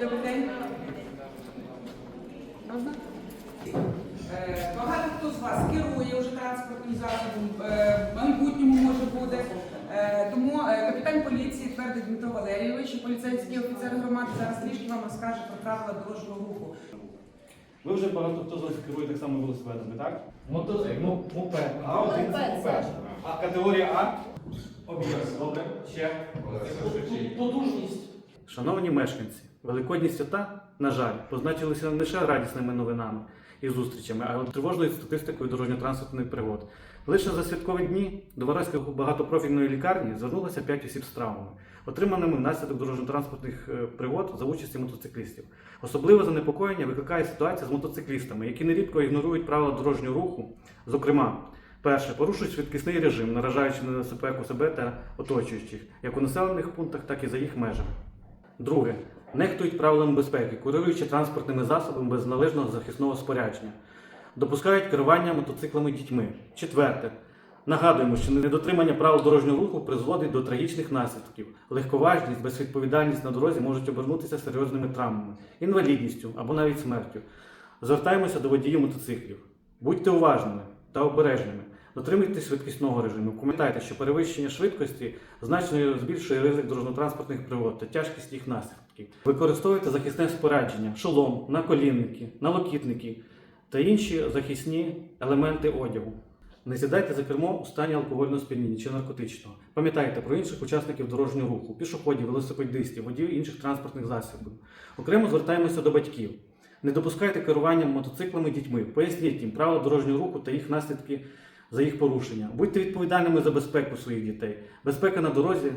Добрий день. Можна? Е, Багато хто з вас керує вже транспортним засобом, е, в майбутньому може бути. Е, Тому капітан поліції твердить Дмитро Валерійович і поліцейський офіцер громади зараз трішки вам розкаже про правила дорожнього руху. Ви вже багато хто з вас керує так само велосипедами, так? Мотоцикл, ну, мопед. А один це мопед. А категорія А? Об'єкт. Добре. Ще. Потужність. Шановні мешканці, великодні свята, на жаль, позначилися не лише радісними новинами і зустрічами, а й тривожною статистикою дорожньо-транспортних пригод. Лише за святкові дні до Вараської багатопрофільної лікарні звернулося 5 осіб з травмами, отриманими внаслідок дорожньо-транспортних е, пригод за участі мотоциклістів. Особливе занепокоєння викликає ситуація з мотоциклістами, які нерідко ігнорують правила дорожнього руху. Зокрема, перше, порушують швидкісний режим, наражаючи на небезпеку себе та оточуючих, як у населених пунктах, так і за їх межами. Друге, нехтують правилами безпеки, керуючи транспортними засобами без належного захисного спорядження. Допускають керування мотоциклами дітьми. Четверте. Нагадуємо, що недотримання правил дорожнього руху призводить до трагічних наслідків. Легковажність, безвідповідальність на дорозі можуть обернутися серйозними травмами, інвалідністю або навіть смертю. Звертаємося до водіїв мотоциклів. Будьте уважними та обережними. Дотримуйтесь швидкісного режиму. Пам'ятайте, що перевищення швидкості значно збільшує ризик дорожньо-транспортних пригод та тяжкість їх наслідків. Використовуйте захисне спорядження, шолом, наколінники, налокітники та інші захисні елементи одягу. Не сідайте за кермо у стані алкогольного сп'яніння чи наркотичного. Пам'ятайте про інших учасників дорожнього руху, пішоходів, велосипедистів, водіїв інших транспортних засобів. Окремо звертаємося до батьків. Не допускайте керування мотоциклами дітьми. Поясніть їм правила дорожнього руху та їх наслідки за їх порушення. Будьте відповідальними за безпеку своїх дітей. Безпека на дорозі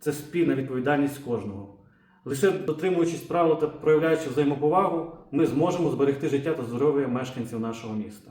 це спільна відповідальність кожного. Лише дотримуючись правил та проявляючи взаємоповагу, ми зможемо зберегти життя та здоров'я мешканців нашого міста.